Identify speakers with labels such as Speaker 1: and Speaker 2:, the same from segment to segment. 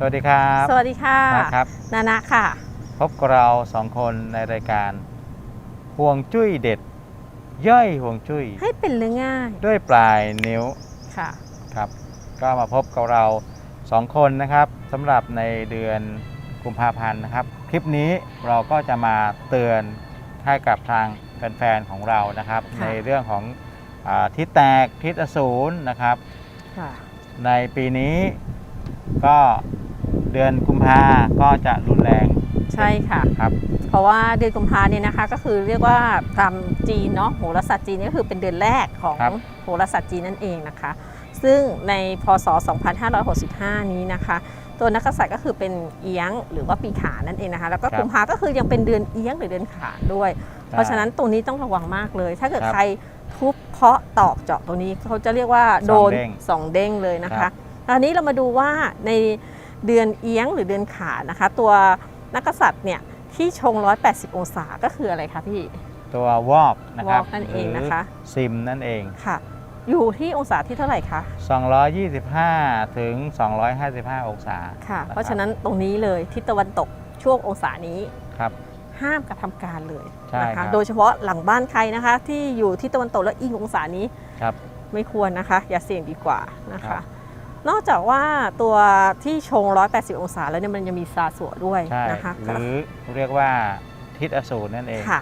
Speaker 1: สวัสดีครับ
Speaker 2: สวัสดีค่ะ
Speaker 1: นะครับ
Speaker 2: นานะค่ะ
Speaker 1: พบกับเราสองคนในรายการห่วงจุ้ยเด็ด ย่อยห่วงจุ้ย
Speaker 2: ให้เป็นเรื่องง่าย
Speaker 1: ด้วยปลายนิ้ว
Speaker 2: ค่ะ
Speaker 1: ครับ ก็มาพบกับเราสองคนนะครับสำหรับในเดือนกุมภาพันธ์นะครับ คลิปนี้เราก็จะมาเตือนให้กับทางแฟนๆของเรานะครับ
Speaker 2: ค่ะ
Speaker 1: ในเรื่องของอาทิศแตกทิศอสูรนะครับ
Speaker 2: ค่ะ
Speaker 1: ในปีนี้ก็ เดือนกุมภาก็จะรุนแรง
Speaker 2: ใช่ค่ะ
Speaker 1: ครับ
Speaker 2: เพราะว่าเดือนกุมภาเนี่ยนะคะก็คือเรียกว่าตามจีนเนาะโหราศาสตร์จีนนี่ก็คือเป็นเดือนแรกของ
Speaker 1: ครับ
Speaker 2: โหราศาสตร์จีนนั่นเองนะคะ ซึ่งในพศ 2565 นี้นะคะ ตัวนักกษัตริย์ก็คือเป็นเอียงหรือว่าปีขานนั่นเองนะคะ แล้วก็
Speaker 1: ครับ
Speaker 2: กุมภาก็คือยังเป็นเดือนเอียงหรือเดือนขานด้วย เพราะฉะนั้นตรงนี้ต้องระวังมากเลย ถ้าเกิด
Speaker 1: ครับ
Speaker 2: ใครทุบเคาะตอกเจาะตรงนี้เขาจะเรียกว่าโดน
Speaker 1: สองเด้ง
Speaker 2: สองเด้งเลยนะ
Speaker 1: ครั
Speaker 2: คะ
Speaker 1: บ
Speaker 2: ตอนนี้เรามาดูว่าใน เดือนเอียงหรือเดือนขานนะคะ ตัวนักกษัตริย์เนี่ยที่ชง 180 องศาก็คืออะไรคะพี่
Speaker 1: ตัววอกนะครับ
Speaker 2: วอกนั่นเองนะคะ
Speaker 1: หรือซิมนั่นเอง
Speaker 2: ค่ะ อยู่ที่องศาที่เท่าไหร่คะ
Speaker 1: 225 ถึง 255 องศา
Speaker 2: ค่ะ
Speaker 1: นบ
Speaker 2: เพราะฉะนั้นตรงนี้เลยทิศตะวันตกช่วงองศานี้
Speaker 1: ครับ
Speaker 2: ห้ามกระทำการเลย
Speaker 1: ใช่
Speaker 2: นะ
Speaker 1: ครั
Speaker 2: คะ
Speaker 1: บ
Speaker 2: โดยเฉพาะหลังบ้านใครนะคะ ที่อยู่ที่ตะวันตกและอิงองศานี้
Speaker 1: ครับ
Speaker 2: ไม่ควรนะคะ อย่าเสี่ยงดีกว่านะ
Speaker 1: ครั
Speaker 2: คะ
Speaker 1: บ
Speaker 2: นอกจากว่าตัวที่ชง 180 องศาแล้วเนี่ยมันยังมีซาสัวด้วย
Speaker 1: ใช่
Speaker 2: นะคะ
Speaker 1: หรือเรียกว่าทิศอสูรนั่นเอง
Speaker 2: ค่ะ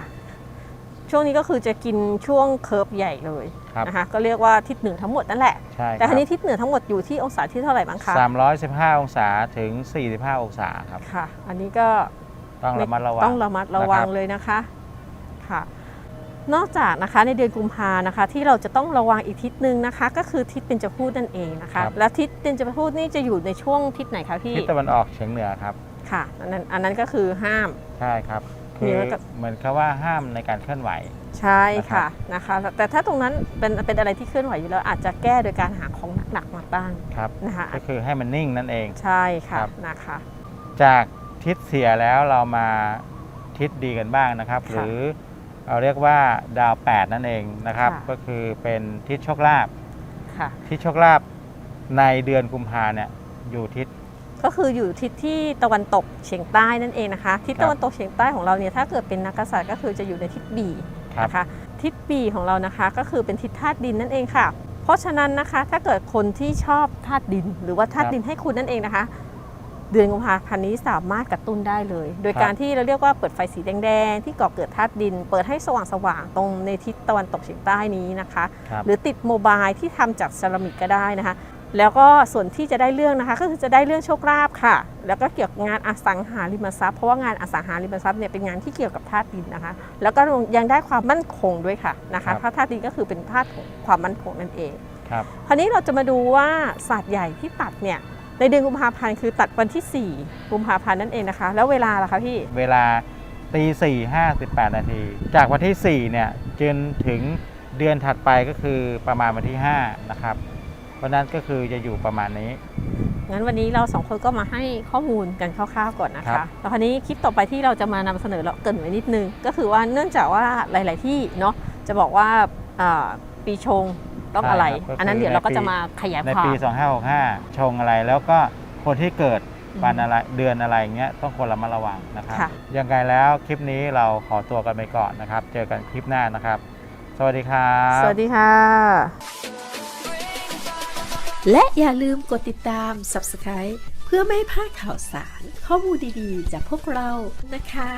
Speaker 2: ช่วงนี้ก็คือจะกินช่วงเคิร์ฟใหญ่เลย
Speaker 1: ครับ
Speaker 2: นะคะก็เรียกว่าทิศเหนือทั้งหมดนั่นแหละ
Speaker 1: ใช่
Speaker 2: แต่ทีนี้ทิศเหนือทั้งหมดอยู่ที่องศาที่เท่าไหร่บ้างคะ
Speaker 1: 315 องศาถึง 45 องศาครับ
Speaker 2: ค่ะ อันนี้ก็
Speaker 1: ต้องระมัดระวัง
Speaker 2: ต้องระมัดระวัง
Speaker 1: นะครับ
Speaker 2: เลยนะคะค่ะ นอกจากนะคะในเดือนกุมภานะคะ ที่เราจะต้องระวังอีกทิศหนึ่งนะคะ ก็คือทิศเป็นจพูดนั่นเองนะคะแล้วทิศเป็นจพูดนี่จะอยู่ในช่วงทิศไหนคะพี่
Speaker 1: ทิศตะวันออกเฉียงเหนือครับ
Speaker 2: ค่ะอันนั้นอันนั้นก็คือห้าม
Speaker 1: ใช่ครับ
Speaker 2: มี
Speaker 1: คือ
Speaker 2: ไว้กับ
Speaker 1: เหมือนกับว่าห้ามในการเคลื่อนไหว
Speaker 2: ใช่ค่ะนะคะ แต่ถ้าตรงนั้นเป็นเป็นอะไรที่เคลื่อนไหวอยู่แล้วอาจจะแก้โดยการหาของหนักๆมาตั้ง
Speaker 1: ครับ
Speaker 2: นะคะ
Speaker 1: ก็คือให้มันนิ่งนั่นเอง
Speaker 2: ใช่ค่ะ
Speaker 1: ครับ
Speaker 2: นะคะ
Speaker 1: จากทิศเสียแล้วเรามาทิศดีกันบ้างนะครับ
Speaker 2: ค่ะ
Speaker 1: หรือ เราเรียกว่าดาว 8 นั่นเองนะครับ
Speaker 2: ค่ะ
Speaker 1: ก็คือเป็นทิศโชคลาภ
Speaker 2: ค่ะ
Speaker 1: ทิศโชคลาภในเดือนกุมภาเนี่ยอยู่ทิศ
Speaker 2: ก็คืออยู่ทิศที่ตะวันตกเฉียงใต้นั่นเองนะคะ ทิศ
Speaker 1: ครับ
Speaker 2: ตะวันตกเฉียงใต้ของเราเนี่ยถ้าเกิดเป็นนักกษัตริย์ก็คือจะอยู่ในทิศบี
Speaker 1: ครับ
Speaker 2: นะคะ ทิศบีของเรานะคะ ก็คือเป็นทิศธาตุดินนั่นเองค่ะ เพราะฉะนั้นนะคะถ้าเกิดคนที่ชอบธาตุดิน หรือว่าธาตุดินให้คุณนั่นเองนะคะ เดือนกุมภาพันธ์นี้สามารถกระตุ้นได้เลย โดยการที่เราเรียกว่าเปิดไฟสีแดงๆ ที่ก่อเกิดธาตุดิน เปิดให้สว่างๆ ตรงในทิศตะวันตกเฉียงใต้นี้นะคะ
Speaker 1: ครับ
Speaker 2: หรือติดโมบายที่ทำจากเซรามิกก็ได้นะคะ แล้วก็ส่วนที่จะได้เรื่องนะคะ ก็คือจะได้เรื่องโชคลาภค่ะ แล้วก็เกี่ยวกับงานอสังหาริมทรัพย์ เพราะว่างานอสังหาริมทรัพย์เนี่ยเป็นงานที่เกี่ยวกับธาตุดินนะคะ แล้วก็ยังได้ความมั่นคงด้วยค่ะนะ
Speaker 1: ครั
Speaker 2: คะ
Speaker 1: บ
Speaker 2: เพราะธาตุดินก็คือเป็นธาตุของความมั่นคงนั่นเอง
Speaker 1: ครับ
Speaker 2: คราวนี้เราจะมาดูว่าศาสตร์ใหญ่ที่ตัดเนี่ย ในเดือนกุมภาพันธ์คือตัดวันที่ 4 กุมภาพันธ์นั่นเองนะคะ แล้วเวลาล่ะคะพี่
Speaker 1: เวลาตีสี่ห้าสิบแปดนาที จากวันที่ 4 เนี่ยจนถึงเดือนถัดไปก็คือประมาณวันที่ 5 นะครับ เพราะนั้นก็คือจะอยู่ประมาณนี้
Speaker 2: งั้นวันนี้เราสองคนก็มาให้ข้อมูลกันคร่าวๆก่อนนะ
Speaker 1: ครั
Speaker 2: คะ
Speaker 1: บ
Speaker 2: แล้วคราวนี้คลิปต่อไปที่เราจะมานำเสนอเราเกรินไว้นิดนึง ก็คือว่าเนื่องจากว่าหลาย ๆ ที่เนาะจะบอกว่าอ่าปีชง ต้องอะไร
Speaker 1: ใช่ครับก็คือ
Speaker 2: อันนั้นเดี๋ยวเราก็
Speaker 1: ในปี
Speaker 2: จะมาขยาย
Speaker 1: ใน
Speaker 2: ความ
Speaker 1: ปี 2565 ชงอะไรแล้วก็คนที่เกิดวันอะไรเดือนอะไรเงี้ยต้องคนระมัดระวังนะครับ
Speaker 2: ค่ะ
Speaker 1: ยังไงแล้วคลิปนี้เราขอตัวกันไปก่อนนะครับ เจอกันคลิปหน้านะครับ สวัสดีครับ
Speaker 2: สวัสดีค่ะ
Speaker 3: และอย่าลืมกดติดตาม Subscribe เพื่อไม่พลาดข่าวสาร ข้อมูลดีๆ จากพวกเรานะคะ